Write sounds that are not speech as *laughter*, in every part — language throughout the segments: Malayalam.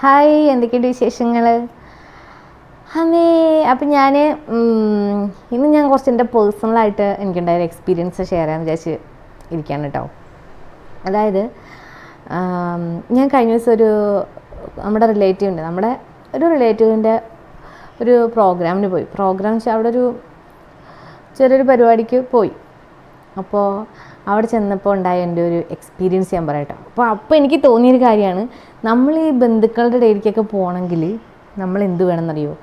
ഹായ് എന്തൊക്കെയുണ്ട് വിശേഷങ്ങൾ അമ്മേ അപ്പം ഞാൻ ഇന്ന് ഞാൻ കുറച്ച് എന്റെ പേഴ്സണലായിട്ട് എനിക്കുണ്ടായ ഒരു എക്സ്പീരിയൻസ് ഷെയർ ചെയ്യാൻ വിചാരിച്ച് ഇരിക്കുകയാണ് കേട്ടോ അതായത് ഞാൻ കഴിഞ്ഞ ദിവസം ഒരു നമ്മുടെ റിലേറ്റീവ് ഉണ്ട്. നമ്മുടെ ഒരു റിലേറ്റീവിന്റെ ഒരു പ്രോഗ്രാമിന് പോയി. പ്രോഗ്രാം വെച്ചാൽ അവിടെ ഒരു ചെറിയൊരു പരിപാടിക്ക് പോയി. അപ്പോൾ അവിടെ ചെന്നപ്പോൾ ഉണ്ടായ എന്റെ ഒരു എക്സ്പീരിയൻസ് ഞാൻ പറയട്ടോ. അപ്പോൾ അപ്പോൾ എനിക്ക് തോന്നിയൊരു കാര്യമാണ് നമ്മൾ ഈ ബന്ധുക്കളുടെ ഇടയിലേക്കൊക്കെ പോകണമെങ്കിൽ നമ്മൾ എന്ത് വേണമെന്നറിയോ?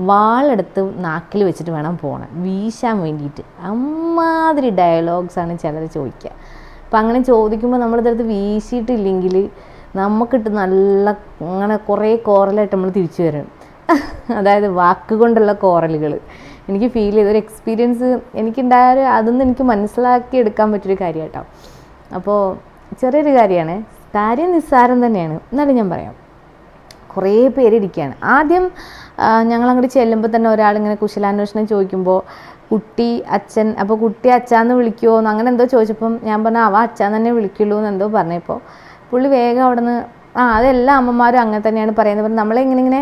വാളെടുത്ത് നാക്കിൽ വെച്ചിട്ട് വേണം പോകണം വീശാൻ വേണ്ടിയിട്ട്. അമ്മാതിരി ഡയലോഗ്സാണ് ചിലർ ചോദിക്കുക അപ്പം അങ്ങനെ ചോദിക്കുമ്പോൾ നമ്മളിതെടുത്ത് വീശിയിട്ടില്ലെങ്കിൽ നമുക്കിട്ട് നല്ല അങ്ങനെ കുറേ കോറലായിട്ട് നമ്മൾ തിരിച്ചു വരണം. *laughs* അതായത് വാക്കുകൊണ്ടുള്ള കോറലുകൾ എനിക്ക് ഫീൽ ചെയ്ത ഒരു എക്സ്പീരിയൻസ് എനിക്കുണ്ടായ ഒരു അതൊന്നും എനിക്ക് മനസ്സിലാക്കി എടുക്കാൻ പറ്റിയൊരു കാര്യം കേട്ടോ അപ്പോൾ ചെറിയൊരു കാര്യമാണ്. കാര്യം നിസ്സാരം തന്നെയാണ്. എന്നാലും ഞാൻ പറയാം. കുറേ പേര് ഇരിക്കുകയാണ് ആദ്യം ഞങ്ങൾ അങ്ങോട്ട് ചെല്ലുമ്പോൾ തന്നെ ഒരാളിങ്ങനെ കുശലാന്വേഷണം ചോദിക്കുമ്പോൾ കുട്ടി അച്ഛൻ അപ്പോൾ കുട്ടി അച്ഛാന്ന് വിളിക്കുമോ എന്ന് അങ്ങനെ എന്തോ ചോദിച്ചപ്പം ഞാൻ പറഞ്ഞു അവ അച്ഛാന്ന് തന്നെ വിളിക്കുള്ളൂ എന്ന് എന്തോ പറഞ്ഞപ്പോൾ പുള്ളി വേഗം അവിടെ നിന്ന് ആ അതെല്ലാ അമ്മമാരും അങ്ങനെ തന്നെയാണ് പറയുന്നത്. നമ്മളെ ഇങ്ങനെ ഇങ്ങനെ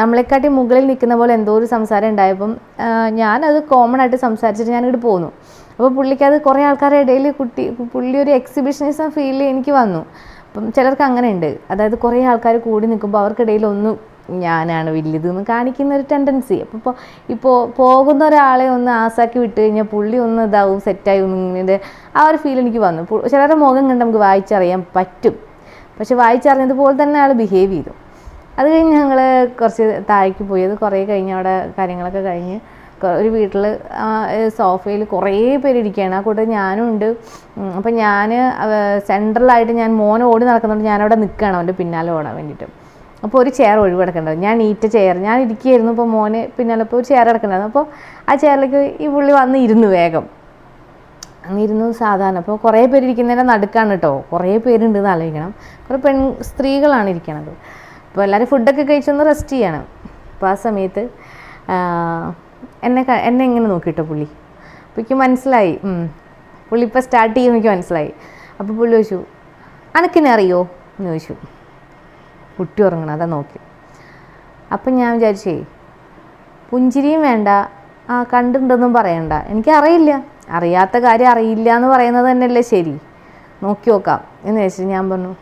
നമ്മളെക്കാട്ടി മുകളിൽ നിൽക്കുന്ന പോലെ എന്തോ ഒരു സംസാരം ഉണ്ടായപ്പം ഞാനത് കോമൺ ആയിട്ട് സംസാരിച്ചിട്ട് ഞാനിങ്ങോട്ട് പോന്നു. അപ്പോൾ പുള്ളിക്ക് അത് കുറേ ആൾക്കാരുടെ ഇടയിൽ കുട്ടി പുള്ളി ഒരു എക്സിബിഷനിസം ഫീൽ എനിക്ക് വന്നു. അപ്പം ചിലർക്ക് അങ്ങനെ ഉണ്ട് അതായത് കുറേ ആൾക്കാർ കൂടി നിൽക്കുമ്പോൾ അവർക്കിടയിൽ ഒന്ന് ഞാനാണ് വലിയത് എന്ന് കാണിക്കുന്ന ഒരു ടെൻഡൻസി അപ്പോൾ ഇപ്പോൾ ഇപ്പോൾ പോകുന്ന ഒരാളെ ഒന്ന് ആസാക്കി വിട്ട് കഴിഞ്ഞാൽ പുള്ളി ഒന്ന് ഇതാവും സെറ്റായി ഒന്ന് ഇങ്ങനെ ആ ഒരു ഫീൽ എനിക്ക് വന്നു. ചിലരുടെ മുഖം കണ്ട് നമുക്ക് വായിച്ചറിയാൻ പറ്റും. പക്ഷെ വായിച്ചറിഞ്ഞതുപോലെ തന്നെ അയാൾ ബിഹേവ് ചെയ്തു. അത് കഴിഞ്ഞ് ഞങ്ങൾ കുറച്ച് താഴേക്ക് പോയി. അത് കുറേ കഴിഞ്ഞ് അവിടെ കാര്യങ്ങളൊക്കെ കഴിഞ്ഞ് ഒരു വീട്ടിൽ സോഫയിൽ കുറേ പേര് ഇരിക്കുകയാണ്. ആ കൂട്ടത്തിൽ ഞാനും ഉണ്ട്. അപ്പം ഞാൻ സെൻട്രലായിട്ട് ഞാൻ മോൻ ഓടി നടക്കുന്നുണ്ട് ഞാനവിടെ നിൽക്കുകയാണ് അവന്റെ പിന്നാലെ ഓടാൻ വേണ്ടിയിട്ട്. അപ്പോൾ ഒരു ചെയർ ഒഴിവ് കിടക്കേണ്ടത് ഞാൻ ഈറ്റ ചെയർ. ഞാൻ ഇരിക്കുകയായിരുന്നു അപ്പോൾ മോന് പിന്നാലെ ഇപ്പോൾ ഒരു ചെയർ കിടക്കേണ്ടത് അപ്പോൾ ആ ചെയറിലേക്ക് ഈ പുള്ളി വന്ന് ഇരുന്നു വേഗം. അങ്ങിരുന്നു സാധാരണ. അപ്പോൾ കുറേ പേര് നടുക്കാണ് കേട്ടോ. കുറേ പേരുണ്ട് എന്ന് ആലോചിക്കണം. കുറേ പെൺ സ്ത്രീകളാണ് ഇരിക്കണത്. അപ്പോൾ എല്ലാവരും ഫുഡൊക്കെ കഴിച്ചൊന്ന് റെസ്റ്റ് ചെയ്യണം. അപ്പോൾ ആ സമയത്ത് എന്നെ എന്നെ എങ്ങനെ നോക്കിയിട്ടോ പുള്ളി? അപ്പോൾ എനിക്ക് മനസ്സിലായി. പുള്ളി ഇപ്പോൾ സ്റ്റാർട്ട് ചെയ്യുമ്പോൾ എനിക്ക് മനസ്സിലായി. അപ്പോൾ പുള്ളി ചോദിച്ചു അനക്കിനെ അറിയോ? എന്ന് ചോദിച്ചു. കുട്ടി ഉറങ്ങണം അതാ നോക്കി. അപ്പം ഞാൻ വിചാരിച്ചേ പുഞ്ചിരിയും വേണ്ട. ആ കണ്ടിട്ടുണ്ടെന്നും പറയണ്ട. എനിക്കറിയില്ല അറിയാത്ത കാര്യം അറിയില്ല എന്ന് പറയുന്നത് തന്നെയല്ലേ ശരി. നോക്കി നോക്കാം. എന്ന് വെച്ചിട്ട് ഞാൻ പറഞ്ഞു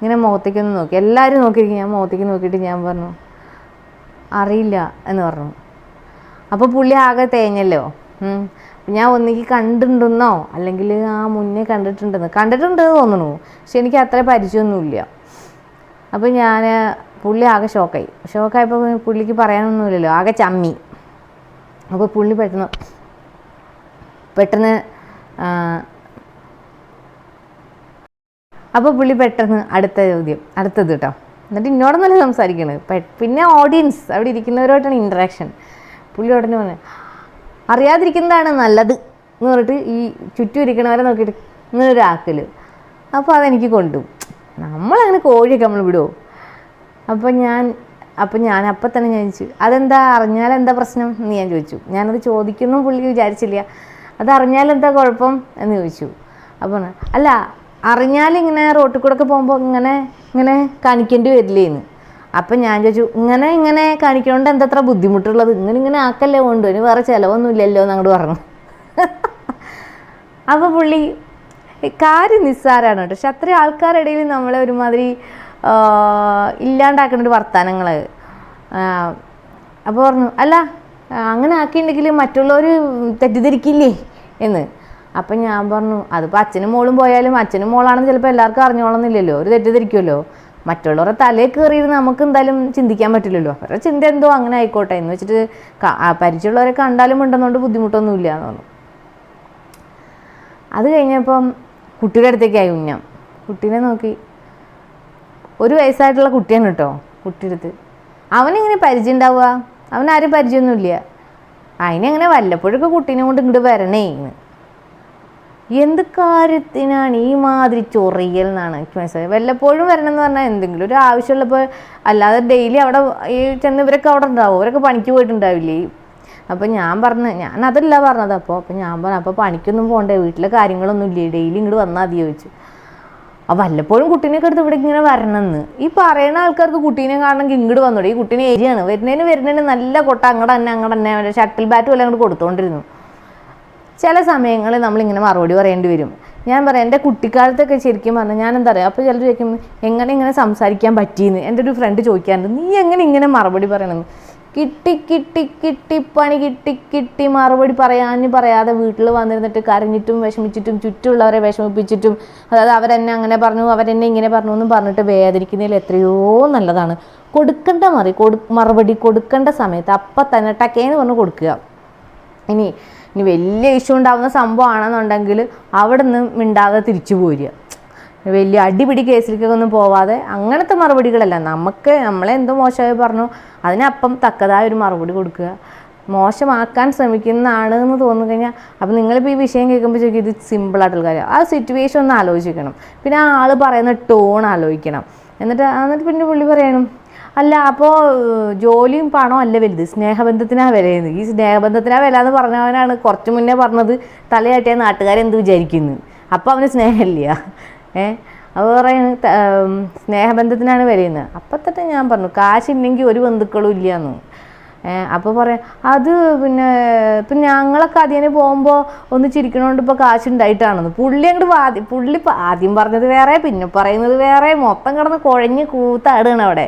ഇങ്ങനെ മുഖത്തേക്കൊന്ന് നോക്കി. എല്ലാവരും നോക്കിയിരിക്കും. ഞാൻ മുഖത്തേക്ക് നോക്കിയിട്ട് ഞാൻ പറഞ്ഞു അറിയില്ല എന്ന് പറഞ്ഞു. അപ്പോൾ പുള്ളി ആകെ തേഞ്ഞല്ലോ. ഞാൻ ഒന്നിക്ക് കണ്ടിട്ടുണ്ടെന്നോ അല്ലെങ്കിൽ ആ മുന്നേ കണ്ടിട്ടുണ്ടെന്ന്. കണ്ടിട്ടുണ്ട് തോന്നുന്നു. പക്ഷെ എനിക്ക് അത്ര പരിചയമൊന്നുമില്ല. അപ്പോൾ ഞാൻ പുള്ളി ആകെ ഷോക്കായി. ഷോക്കായപ്പോൾ പുള്ളിക്ക് പറയാനൊന്നുമില്ലല്ലോ. ആകെ ചമ്മി. അപ്പോൾ പുള്ളി പെട്ടെന്ന് പെട്ടെന്ന് അപ്പോൾ പുള്ളി പെട്ടെന്ന് അടുത്ത ചോദ്യം അടുത്തത് കേട്ടോ എന്നിട്ട് ഇന്നോടൊന്നല്ല സംസാരിക്കണത് പെ- പിന്നെ ഓഡിയൻസ് അവിടെ ഇരിക്കുന്നവരുമായിട്ടാണ് ഇൻട്രാക്ഷൻ പുള്ളി ഉടനെ പറഞ്ഞു അറിയാതിരിക്കുന്നതാണ് നല്ലത് എന്ന് പറഞ്ഞിട്ട് ഈ ചുറ്റും ഇരിക്കണവരെ നോക്കിയിട്ട് ഇങ്ങനെ ഒരു ആക്കൽ അപ്പോൾ അതെനിക്ക് കൊണ്ടുപോകും നമ്മളങ്ങനെ കോഴിയൊക്കെ നമ്മൾ വിടുമോ അപ്പോൾ ഞാൻ അപ്പം ഞാൻ അപ്പം തന്നെ ഞാൻ ചോദിച്ചു അതെന്താ? അറിഞ്ഞാൽ എന്താ പ്രശ്നം? എന്ന് ഞാൻ ചോദിച്ചു. ഞാനത് ചോദിക്കുന്നു പുള്ളി വിചാരിച്ചില്ല. അത് അറിഞ്ഞാൽ എന്താ കുഴപ്പം? എന്ന് ചോദിച്ചു. അപ്പോൾ അല്ല അറിഞ്ഞാൽ ഇങ്ങനെ റോട്ടിൽ കൂടെ ഒക്കെ പോകുമ്പോൾ ഇങ്ങനെ ഇങ്ങനെ കാണിക്കേണ്ടി വരില്ലേന്ന്. അപ്പം ഞാൻ ചോദിച്ചു ഇങ്ങനെ ഇങ്ങനെ കാണിക്കണോണ്ട് എന്തത്ര ബുദ്ധിമുട്ടുള്ളത്? ഇങ്ങനെ ഇങ്ങനെ ആക്കല്ലേ കൊണ്ട് ഇനി വേറെ എന്ന് അങ്ങോട്ട് പറഞ്ഞു. *laughs* അപ്പോൾ പുള്ളി കാര്യം നിസ്സാരമാണ് കേട്ടോ. പക്ഷെ അത്രയും ആൾക്കാരുടെ നമ്മളെ ഒരുമാതിരി ഇല്ലാണ്ടാക്കുന്ന ഒരു വർത്തമാനങ്ങൾ അപ്പോൾ പറഞ്ഞു അല്ല അങ്ങനെ ആക്കിയിട്ടുണ്ടെങ്കിൽ മറ്റുള്ളവർ തെറ്റിദ്ധരിക്കില്ലേ? എന്ന്. അപ്പം ഞാൻ പറഞ്ഞു അതിപ്പോൾ അച്ഛനും മോളും പോയാലും അച്ഛനും മോളാണെന്ന് ചിലപ്പോൾ എല്ലാവർക്കും അറിഞ്ഞോളന്നില്ലല്ലോ ഒരു തെറ്റിദ്ധരിക്കുമല്ലോ. മറ്റുള്ളവരുടെ തലയിൽ കയറിയിരുന്ന് നമുക്ക് എന്തായാലും ചിന്തിക്കാൻ പറ്റില്ലല്ലോ. അവരുടെ ചിന്ത എന്തോ അങ്ങനെ ആയിക്കോട്ടെ. എന്ന് വെച്ചിട്ട് പരിചയമുള്ളവരെ കണ്ടാലും ഉണ്ടെന്നുകൊണ്ട് ബുദ്ധിമുട്ടൊന്നുമില്ല എന്ന് പറഞ്ഞു. അത് കഴിഞ്ഞപ്പം കുട്ടിയുടെ അടുത്തേക്കായി ഉന്നം. കുട്ടീനെ നോക്കി. ഒരു വയസ്സായിട്ടുള്ള കുട്ടിയാണ് കേട്ടോ കുട്ടിയെടുത്ത് അവനെങ്ങനെ പരിചയം ഉണ്ടാവുക? അവനാരും പരിചയമൊന്നുമില്ല. അതിനെങ്ങനെ വല്ലപ്പോഴൊക്കെ കുട്ടീനെ കൊണ്ട് ഇങ്ങോട്ട് വരണേ. എന്ത് കാര്യത്തിനാണ് ഈ മാതിരി ചൊറിയൽ എന്നാണ് എനിക്ക് മനസ്സിലായത്? വല്ലപ്പോഴും വരണം എന്ന് പറഞ്ഞാൽ എന്തെങ്കിലും ഒരു ആവശ്യമുള്ളപ്പോൾ അല്ലാതെ ഡെയിലി അവിടെ ഈ ചെന്ന് ഇവരൊക്കെ അവിടെ ഉണ്ടാവും. ഇവരൊക്കെ പണിക്ക് പോയിട്ടുണ്ടാവില്ലേ? അപ്പം ഞാൻ പറഞ്ഞു ഞാൻ അതല്ല പറഞ്ഞത്. അപ്പോൾ അപ്പം ഞാൻ പറഞ്ഞു അപ്പോൾ പണിക്കൊന്നും പോകണ്ടേ വീട്ടിലെ കാര്യങ്ങളൊന്നും ഇല്ലേ? ഡെയിലി ഇങ്ങോട്ട് വന്നാൽ മതി ചോദിച്ചു. ആ വല്ലപ്പോഴും കുട്ടീനെയൊക്കെ എടുത്ത് ഇവിടെ ഇങ്ങനെ വരണമെന്ന് ഈ പറയുന്ന ആൾക്കാർക്ക് കുട്ടീനെ കാണണമെങ്കിൽ ഇങ്ങോട്ട് വന്നോളൂ. ഈ കുട്ടീനെ ഏരിയാണ് വരുന്നതിന് വരുന്നതിന് നല്ല കൊട്ട അങ്ങോട്ട് തന്നെ അങ്ങോട്ട് തന്നെ. ഷട്ടിൽ ബാറ്റ് പോലെ അങ്ങോട്ട് കൊടുത്തോണ്ടിരുന്നു. ചില സമയങ്ങളിൽ നമ്മളിങ്ങനെ മറുപടി പറയേണ്ടി വരും. ഞാൻ പറയാം എന്റെ കുട്ടിക്കാലത്തൊക്കെ ശരിക്കും പറഞ്ഞാൽ ഞാൻ എന്താ പറയുക അപ്പോൾ ചിലർ ചോദിക്കും എങ്ങനെ ഇങ്ങനെ സംസാരിക്കാൻ പറ്റിയെന്ന്? എന്റെ ഒരു ഫ്രണ്ട് ചോദിക്കാറുണ്ട് നീ എങ്ങനെ ഇങ്ങനെ മറുപടി പറയണമെന്ന് കിട്ടി കിട്ടി കിട്ടി പണി കിട്ടി കിട്ടി മറുപടി പറയാന്ന് പറയാതെ വീട്ടിൽ വന്നിരുന്നിട്ട് കരഞ്ഞിട്ടും വിഷമിച്ചിട്ടും ചുറ്റുമുള്ളവരെ വിഷമിപ്പിച്ചിട്ടും അതായത് അവരെന്നെ അങ്ങനെ പറഞ്ഞു അവരെന്നെ ഇങ്ങനെ പറഞ്ഞു എന്നും പറഞ്ഞിട്ട് വേദനിക്കുന്നതിൽ എത്രയോ നല്ലതാണ്. കൊടുക്കേണ്ട മറി കൊടു മറുപടി കൊടുക്കേണ്ട സമയത്ത് അപ്പം തന്നെ ടക്കേന്ന് പറഞ്ഞ് കൊടുക്കുക. ഇനി ഇനി വലിയ ഇഷ്യൂ ഉണ്ടാകുന്ന സംഭവമാണെന്നുണ്ടെങ്കിൽ അവിടെ നിന്ന് മിണ്ടാതെ തിരിച്ചു പോരുക. വലിയ അടിപിടി കേസിലേക്കൊക്കെ ഒന്നും പോവാതെ അങ്ങനത്തെ മറുപടികളല്ല. നമുക്ക് നമ്മളെ എന്തോ മോശമായി പറഞ്ഞു അതിനപ്പം തക്കതായ ഒരു മറുപടി കൊടുക്കുക. മോശമാക്കാൻ ശ്രമിക്കുന്നതാണ് എന്ന് തോന്നി കഴിഞ്ഞാൽ അപ്പം നിങ്ങളിപ്പോൾ ഈ വിഷയം കേൾക്കുമ്പോൾ ചോദിക്കും ഇത് സിമ്പിളായിട്ടുള്ള കാര്യം. ആ സിറ്റുവേഷൻ ഒന്ന് ആലോചിക്കണം. പിന്നെ ആ ആൾ പറയുന്ന ടോൺ ആലോചിക്കണം. എന്നിട്ട് എന്നിട്ട് പിന്നെ പുള്ളി പറയണം അല്ല അപ്പോൾ ജോലിയും പണവും അല്ല വലുത്. സ്നേഹബന്ധത്തിനാണ് വിലയെന്ന് ഈ സ്നേഹബന്ധത്തിനാണ് വില എന്ന് പറഞ്ഞവനാണ് കുറച്ച് മുന്നേ പറഞ്ഞത് തലയാട്ടിയ നാട്ടുകാരെന്ത് വിചാരിക്കുന്നു? അപ്പോൾ അവന് സ്നേഹമില്ല. ഏ? അപ്പോൾ പറയുന്നത് സ്നേഹബന്ധത്തിനാണ് വിലയെന്ന് അപ്പം ഞാൻ പറഞ്ഞു കാശില്ലെങ്കിൽ ഒരു ബന്ധുക്കളും ഇല്ലയെന്ന് അപ്പോൾ പറയാം അത് പിന്നെ ഇപ്പം ഞങ്ങളൊക്കെ അതിന് പോകുമ്പോൾ ഒന്ന് ചിരിക്കണോണ്ട് ഇപ്പോൾ കാശുണ്ടായിട്ടാണെന്ന്. പുള്ളി അങ്ങോട്ട് ആദ്യം പുള്ളി ആദ്യം പറഞ്ഞത് വേറെ പിന്നെ പറയുന്നത് വേറെ. മൊത്തം കിടന്ന് കുഴഞ്ഞ് കൂത്താടുകയാണ് അവിടെ.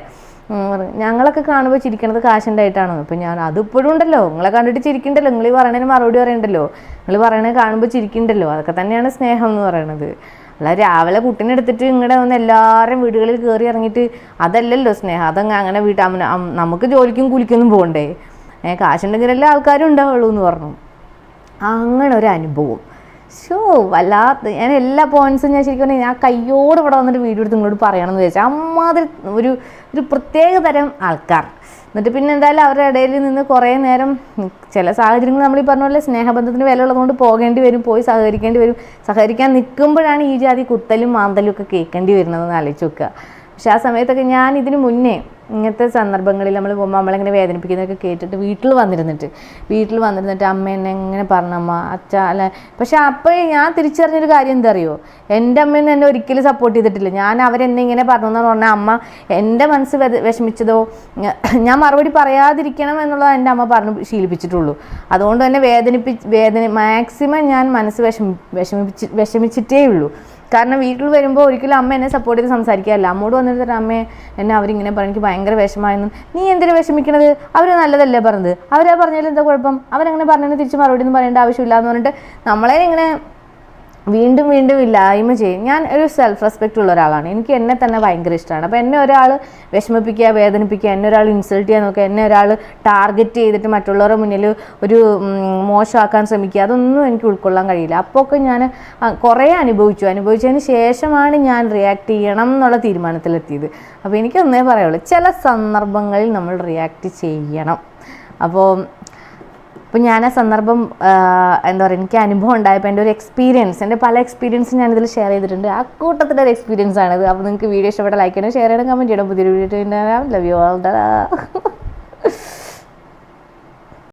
ഞങ്ങളൊക്കെ കാണുമ്പോൾ ചിരിക്കണത് കാശിന്റെ ആയിട്ടാണ്. അപ്പം ഞാൻ അതിപ്പോഴും ഉണ്ടല്ലോ. നിങ്ങളെ കണ്ടിട്ട് ചിരിക്കണ്ടല്ലോ. നിങ്ങൾ ഈ പറയണതിന് മറുപടി പറയണ്ടല്ലോ. നിങ്ങൾ പറയണത് കാണുമ്പോൾ ചിരിക്കണ്ടല്ലോ. അതൊക്കെ തന്നെയാണ് സ്നേഹം എന്ന് പറയണത്. അല്ല രാവിലെ കുട്ടീനെ എടുത്തിട്ട് ഇങ്ങടെ വന്ന് എല്ലാവരും വീടുകളിൽ കയറി ഇറങ്ങിയിട്ട് അതല്ലല്ലോ സ്നേഹം. അതങ്ങ് അങ്ങനെ വീട്ട് അമ്മ- നമുക്ക് ജോലിക്കും കൂലിക്കൊന്നും പോകണ്ടേ ഏഹ് കാശുണ്ടെങ്കിലല്ലേ ആൾക്കാരും ഉണ്ടാവുള്ളൂ എന്ന് പറഞ്ഞു. അങ്ങനെ ഒരു അനുഭവം. ഷോ വല്ലാത്ത. ഞാൻ എല്ലാ പോയിന്റ്സും ഞാൻ ശരിക്കും പറഞ്ഞാൽ ഞാൻ കയ്യോട് ഇവിടെ വന്നിട്ട് വീഡിയോ എടുത്ത് നിങ്ങളോട് പറയണമെന്ന് വിചാരിച്ചു. അമ്മാതിരി ഒരു ഒരു പ്രത്യേക തരം ആൾക്കാർ. എന്നിട്ട് പിന്നെ എന്തായാലും അവരുടെ ഇടയിൽ നിന്ന് കുറേ നേരം ചില സാഹചര്യങ്ങൾ നമ്മൾ ഈ പറഞ്ഞ പോലെ സ്നേഹബന്ധത്തിന് വില ഉള്ളതുകൊണ്ട് പോകേണ്ടി വരും പോയി സഹകരിക്കേണ്ടി വരും. സഹകരിക്കാൻ നിൽക്കുമ്പോഴാണ് ഈ ജാതി കുത്തലും മാന്തലും ഒക്കെ കേൾക്കേണ്ടി വരുന്നതെന്ന് ആലോചിച്ച് നോക്കുക. പക്ഷെ ആ സമയത്തൊക്കെ ഞാൻ ഇതിന് മുന്നേ ഇങ്ങനത്തെ സന്ദർഭങ്ങളിൽ നമ്മൾ പോകുമ്പോൾ നമ്മളിങ്ങനെ വേദനിപ്പിക്കുന്നതൊക്കെ കേട്ടിട്ട് വീട്ടിൽ വന്നിരുന്നിട്ട് വീട്ടിൽ വന്നിരുന്നിട്ട് അമ്മ എന്നെ എങ്ങനെ പറഞ്ഞമ്മ അച്ഛ അല്ല? പക്ഷെ അപ്പോൾ ഞാൻ തിരിച്ചറിഞ്ഞൊരു കാര്യം എന്താ അറിയോ എന്റെ അമ്മയൊന്നും എന്നെ ഒരിക്കലും സപ്പോർട്ട് ചെയ്തിട്ടില്ല. ഞാൻ അവരെന്നെ ഇങ്ങനെ പറഞ്ഞു എന്ന് പറഞ്ഞാൽ അമ്മ എന്റെ മനസ്സ് വിഷമിച്ചതോ? ഞാൻ മറുപടി പറയാതിരിക്കണം എന്നുള്ളത് എന്റെ അമ്മ പറഞ്ഞു ശീലിപ്പിച്ചിട്ടുള്ളൂ. അതുകൊണ്ട് തന്നെ വേദനിപ്പി വേദന മാക്സിമം ഞാൻ മനസ്സ് വിഷമി വിഷമിപ്പിച്ച് വിഷമിച്ചിട്ടേ ഉള്ളൂ കാരണം വീട്ടിൽ വരുമ്പോൾ ഒരിക്കലും അമ്മ എന്നെ സപ്പോർട്ട് ചെയ്ത് സംസാരിക്കാറില്ല. അമ്മോട് വന്നിട്ട് അമ്മ എന്നെ അവരിങ്ങനെ പറഞ്ഞു എനിക്ക് ഭയങ്കര വിഷമായിരുന്നു നീ എന്തിനാ വിഷമിക്കണത്? അവർ നല്ലതല്ലേ പറഞ്ഞത്? അവരാ പറഞ്ഞാലും എന്താ കുഴപ്പം? അവരങ്ങനെ പറഞ്ഞതിന് തിരിച്ച് മറുപടി ഒന്നും പറയേണ്ട ആവശ്യമില്ല എന്ന് പറഞ്ഞിട്ട് നമ്മളെ ഇങ്ങനെ വീണ്ടും വീണ്ടും ഇല്ലായ്മ ചെയ്യും. ഞാൻ ഒരു സെൽഫ് റെസ്പെക്റ്റ് ഉള്ള ഒരാളാണ്. എനിക്ക് എന്നെ തന്നെ ഭയങ്കര ഇഷ്ടമാണ്. അപ്പോൾ എന്നെ ഒരാൾ വിഷമിപ്പിക്കുക വേദനിപ്പിക്കുക എന്നെ ഒരാൾ ഇൻസൾട്ട് ചെയ്യാൻ നോക്കുക എന്നെ ഒരാൾ ടാർഗറ്റ് ചെയ്തിട്ട് മറ്റുള്ളവരുടെ മുന്നിൽ ഒരു മോശമാക്കാൻ ശ്രമിക്കുക അതൊന്നും എനിക്ക് ഉൾക്കൊള്ളാൻ കഴിയില്ല. അപ്പോൾ ഒക്കെ ഞാൻ കുറേ അനുഭവിച്ചു. അനുഭവിച്ചതിന് ശേഷമാണ് ഞാൻ റിയാക്ട് ചെയ്യണം എന്നുള്ള തീരുമാനത്തിലെത്തിയത്. അപ്പോൾ എനിക്കൊന്നേ പറയുള്ളൂ ചില സന്ദർഭങ്ങളിൽ നമ്മൾ റിയാക്ട് ചെയ്യണം. അപ്പോൾ അപ്പോൾ ഞാൻ ആ സന്ദർഭം എന്താ പറയുക എനിക്ക് അനുഭവം ഉണ്ടായപ്പോൾ എന്റെ ഒരു എക്സ്പീരിയൻസ് എന്റെ പല എക്സ്പീരിയൻസ് ഞാനിതിൽ ഷെയർ ചെയ്തിട്ടുണ്ട്. ആ കൂട്ടത്തിന്റെ ഒരു എക്സ്പീരിയൻസ് ആണിത്. അപ്പോൾ നിങ്ങൾക്ക് വീഡിയോ ഇഷ്ടപ്പെട്ട ലൈക്ക് ചെയ്യണം ഷെയർ ചെയ്യണം കമന്റ് ചെയ്യണം. പുതിയൊരു വീഡിയോ ലവ് യു ഓൾ